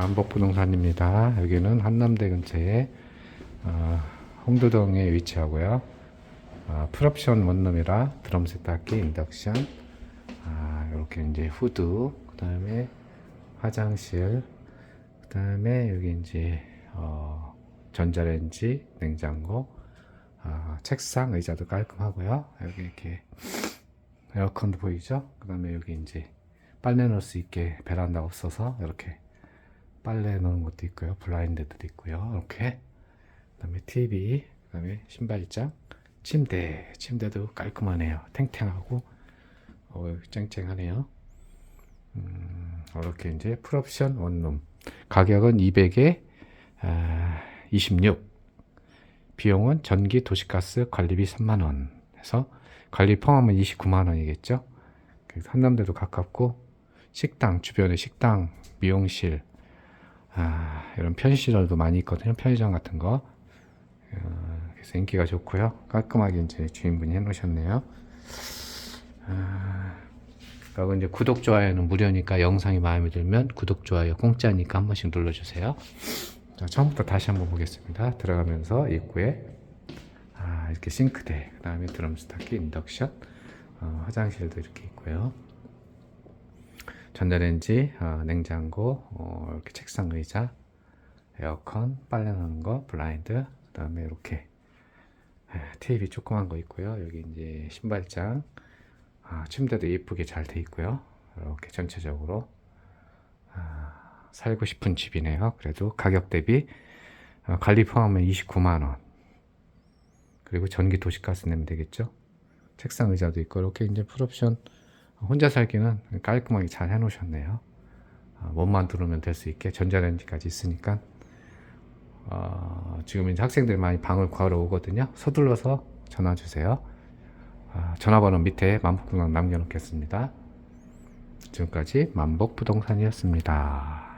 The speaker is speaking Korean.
만복부동산입니다. 여기는 한남대 근처에 어, 홍도동에 위치하고요. 어, 풀옵션 원룸이라 드럼 세탁기, 인덕션, 아, 이렇게 이제 후드, 그 다음에 화장실, 그 다음에 여기 이제 어, 전자레인지, 냉장고, 아, 책상, 의자도 깔끔하고요. 여기 이렇게 에어컨도 보이죠? 그 다음에 여기 이제 빨래 넣을 수 있게 베란다가 없어서 이렇게 빨래 넣는 것도 있고요. 블라인드도 있고요. 이렇게. 그 다음에 TV, 그 다음에 신발장, 침대. 침대도 깔끔하네요. 탱탱하고, 어, 쨍쨍하네요. 음, 이렇게 이제 풀옵션 원룸. 가격은 200에 아, 26. 비용은 전기, 도시가스, 관리비 3만 원 해서 관리 포함은 29만 원이겠죠. 한남대도 가깝고 식당 주변에 식당 미용실 아, 이런 편의시설도 많이 있거든요. 편의점 같은 거. 어, 그래서 인기가 좋고요. 깔끔하게 이제 주인분이 해놓으셨네요. 아, 그리고 이제 구독 좋아요는 무료니까 영상이 마음에 들면 구독 좋아요 공짜니까 한 번씩 눌러주세요. 자, 처음부터 다시 한번 보겠습니다. 들어가면서 입구에 아, 이렇게 싱크대 그 다음에 드럼 스타키 인덕션 어, 화장실도 이렇게 있고요. 전자레인지, 어, 냉장고, 어, 이렇게 책상 의자, 에어컨, 빨래 넣는 거, 블라인드, 그 다음에 이렇게 에, TV 조그만 거 있고요. 여기 이제 신발장, 아, 침대도 예쁘게 잘 돼 있고요. 이렇게 전체적으로 아, 살고 싶은 집이네요. 그래도 가격 대비 어, 관리 포함은 29만 원. 그리고 전기 도시가스 내면 되겠죠. 책상 의자도 있고 이렇게 이제 풀옵션 혼자 살기는 깔끔하게 잘 해놓으셨네요. 아, 몸만 들어오면 될 수 있게 전자레인지까지 있으니까 어, 지금 이제 학생들 많이 방을 구하러 오거든요. 서둘러서 전화 주세요. 아, 전화번호 밑에 만복부동산 남겨놓겠습니다. 지금까지 만복부동산이었습니다.